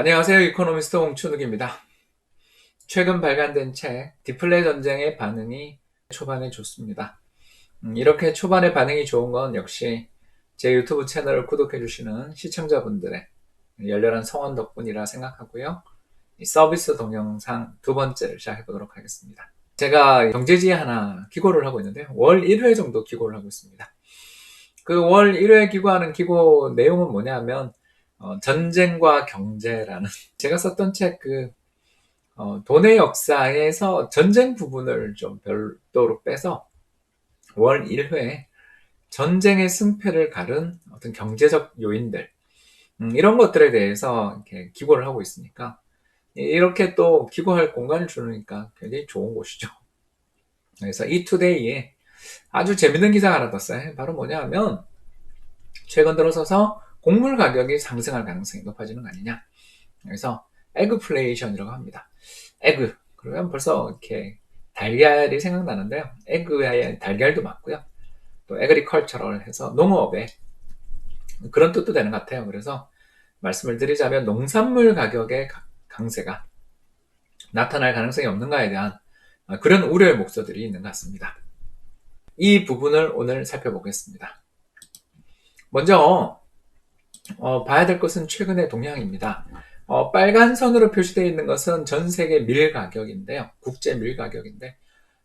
안녕하세요. 이코노미스트 홍춘욱입니다. 최근 발간된 책 디플레 전쟁의 반응이 초반에 좋습니다. 음, 이렇게 초반에 반응이 좋은 건 역시 제 유튜브 채널을 구독해 주시는 시청자분들의 열렬한 성원 덕분이라 생각하고요. 이 서비스 동영상 두 번째를 시작해 보도록 하겠습니다. 제가 경제지에 하나 기고를 하고 있는데 월 1회 정도 기고를 하고 있습니다. 그 월 1회 기고하는 기고 내용은 뭐냐면 어, 전쟁과 경제라는 제가 썼던 책그 어, 돈의 역사에서 전쟁 부분을 좀 별도로 빼서 월 1회 전쟁의 승패를 가른 어떤 경제적 요인들 음, 이런 것들에 대해서 이렇게 기고를 하고 있으니까 이렇게 또 기고할 공간을 주니까 굉장히 좋은 곳이죠. 그래서 이 투데이에 아주 재밌는 기사가 하나 떴어요. 바로 뭐냐 하면 최근 들어서서 곡물 가격이 상승할 가능성이 높아지는 거 아니냐. 그래서 에그플레이션이라고 합니다. 에그 그러면 벌써 이렇게 달걀이 생각나는데요. 에그에 달걀도 맞고요. 또 에그리컬처럴 해서 농업에 그런 뜻도 되는 것 같아요. 그래서 말씀을 드리자면 농산물 가격의 강세가 나타날 가능성이 없는가에 대한 그런 우려의 목소들이 있는 것 같습니다. 이 부분을 오늘 살펴보겠습니다. 먼저 어, 봐야 될 것은 최근의 동향입니다. 어, 빨간 선으로 표시되어 있는 것은 전 세계 밀 가격인데요. 국제 밀 가격인데,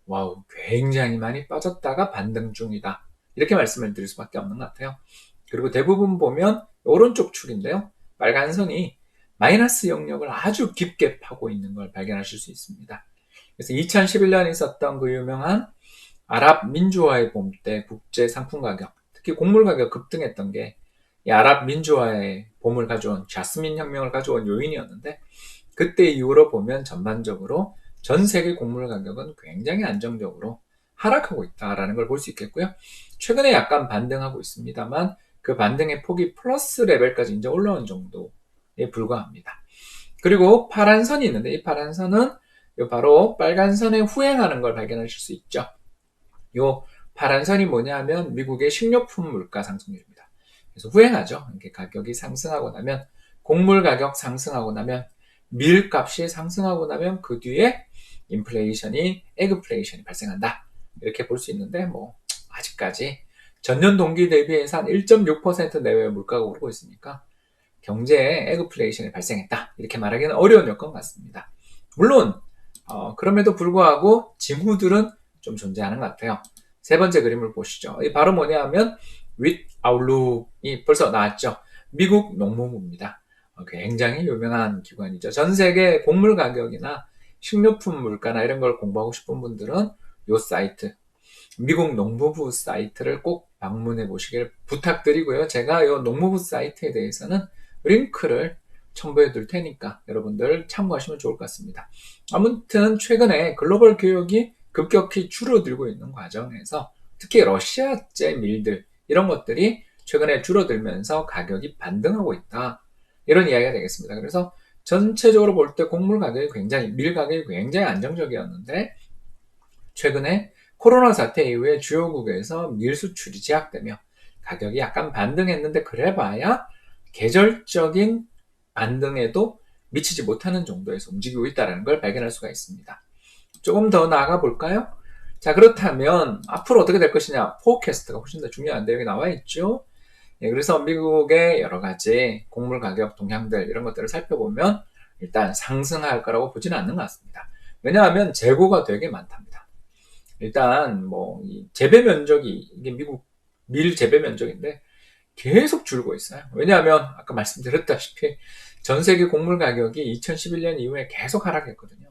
와우, 굉장히 많이 빠졌다가 반등 중이다. 이렇게 말씀을 드릴 수밖에 없는 것 같아요. 그리고 대부분 보면 오른쪽 축인데요. 빨간 선이 마이너스 영역을 아주 깊게 파고 있는 걸 발견하실 수 있습니다. 그래서 2011년에 있었던 그 유명한 아랍 민주화의 봄 때 국제 상품 가격, 특히 곡물 가격 급등했던 게 이 아랍 민주화의 봄을 가져온 자스민 혁명을 가져온 요인이었는데 그때 이후로 보면 전반적으로 전 세계 곡물 가격은 굉장히 안정적으로 하락하고 있다라는 걸 볼 수 있겠고요. 최근에 약간 반등하고 있습니다만 그 반등의 폭이 플러스 레벨까지 이제 올라온 정도에 불과합니다. 그리고 파란 선이 있는데 이 파란 선은 바로 빨간 선에 후행하는 걸 발견하실 수 있죠. 요 파란 선이 뭐냐면 미국의 식료품 물가 상승률입니다. 그래서 후행하죠. 이렇게 가격이 상승하고 나면 곡물 가격 상승하고 나면 밀값이 상승하고 나면 그 뒤에 인플레이션이 에그플레이션이 발생한다. 이렇게 볼 수 있는데 뭐 아직까지 전년 동기 대비해서 한 1.6% 내외의 물가가 오르고 있으니까 경제에 에그플레이션이 발생했다. 이렇게 말하기는 어려운 여건 같습니다. 물론 어, 그럼에도 불구하고 징후들은 좀 존재하는 것 같아요. 세 번째 그림을 보시죠. 이 바로 뭐냐면 윗 아웃룩이 벌써 나왔죠. 미국 농무부입니다. 어, 굉장히 유명한 기관이죠. 전 세계 곡물 가격이나 식료품 물가나 이런 걸 공부하고 싶은 분들은 이 사이트, 미국 농무부 사이트를 꼭 방문해 보시길 부탁드리고요. 제가 이 농무부 사이트에 대해서는 링크를 첨부해 둘 테니까 여러분들 참고하시면 좋을 것 같습니다. 아무튼 최근에 글로벌 교역이 급격히 줄어들고 있는 과정에서 특히 러시아제 밀들 이런 것들이 최근에 줄어들면서 가격이 반등하고 있다. 이런 이야기가 되겠습니다. 그래서 전체적으로 볼 때 곡물 가격이 굉장히, 밀 가격이 굉장히 안정적이었는데, 최근에 코로나 사태 이후에 주요국에서 밀 수출이 제약되며 가격이 약간 반등했는데, 그래 봐야 계절적인 반등에도 미치지 못하는 정도에서 움직이고 있다는 걸 발견할 수가 있습니다. 조금 더 나아가 볼까요? 자, 그렇다면 앞으로 어떻게 될 것이냐? 포캐스트가 훨씬 더 중요한데 여기 나와 있죠. 예, 그래서 미국의 여러 가지 곡물 가격 동향들 이런 것들을 살펴보면 일단 상승할 거라고 보지는 않는 것 같습니다. 왜냐하면 재고가 되게 많답니다. 일단 뭐 재배 면적이 이게 미국 밀 재배 면적인데 계속 줄고 있어요. 왜냐하면 아까 말씀드렸다시피 전 세계 곡물 가격이 2011년 이후에 계속 하락했거든요.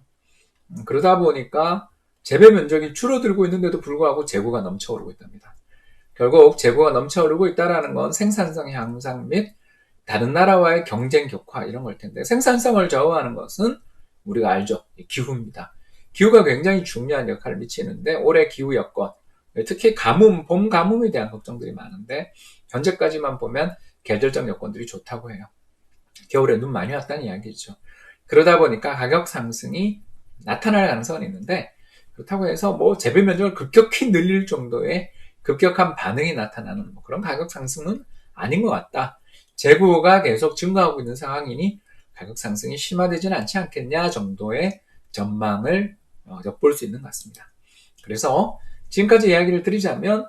음, 그러다 보니까 재배 면적이 줄어들고 있는데도 불구하고 재고가 넘쳐오르고 있답니다. 결국 재고가 넘쳐오르고 있다는 건 생산성 향상 및 다른 나라와의 경쟁 격화 이런 걸 텐데 생산성을 저하하는 것은 우리가 알죠. 기후입니다. 기후가 굉장히 중요한 역할을 미치는데 올해 기후 여건 특히 가뭄, 봄 가뭄에 대한 걱정들이 많은데 현재까지만 보면 계절적 여건들이 좋다고 해요. 겨울에 눈 많이 왔다는 이야기죠. 그러다 보니까 가격 상승이 나타날 가능성은 있는데 그렇다고 해서 뭐 재배 면적을 급격히 늘릴 정도의 급격한 반응이 나타나는 뭐 그런 가격 상승은 아닌 것 같다. 재고가 계속 증가하고 있는 상황이니 가격 상승이 심화되지는 않지 않겠냐 정도의 전망을 어, 엿볼 수 있는 것 같습니다. 그래서 지금까지 이야기를 드리자면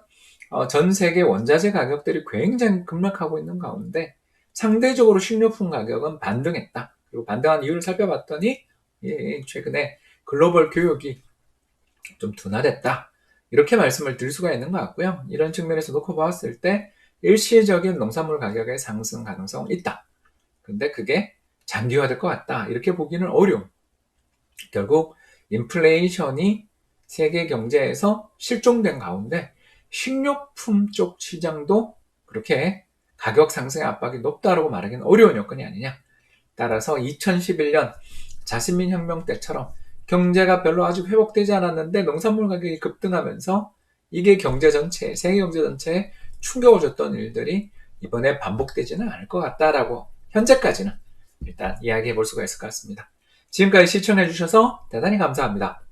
어, 전 세계 원자재 가격들이 굉장히 급락하고 있는 가운데 상대적으로 식료품 가격은 반등했다. 그리고 반등한 이유를 살펴봤더니 예, 최근에 글로벌 교육이 좀 둔화됐다. 이렇게 말씀을 드릴 수가 있는 것 같고요. 이런 측면에서 놓고 보았을 때 일시적인 농산물 가격의 상승 가능성은 있다. 근데 그게 장기화될 것 같다. 이렇게 보기는 어려움. 결국 인플레이션이 세계 경제에서 실종된 가운데 식료품 쪽 시장도 그렇게 가격 상승의 압박이 높다라고 말하기는 어려운 여건이 아니냐. 따라서 2011년 자신민 혁명 때처럼 경제가 별로 아직 회복되지 않았는데 농산물 가격이 급등하면서 이게 경제 전체, 세계 경제 전체에 충격을 줬던 일들이 이번에 반복되지는 않을 것 같다라고 현재까지는 일단 이야기해 볼 수가 있을 것 같습니다. 지금까지 시청해 주셔서 대단히 감사합니다.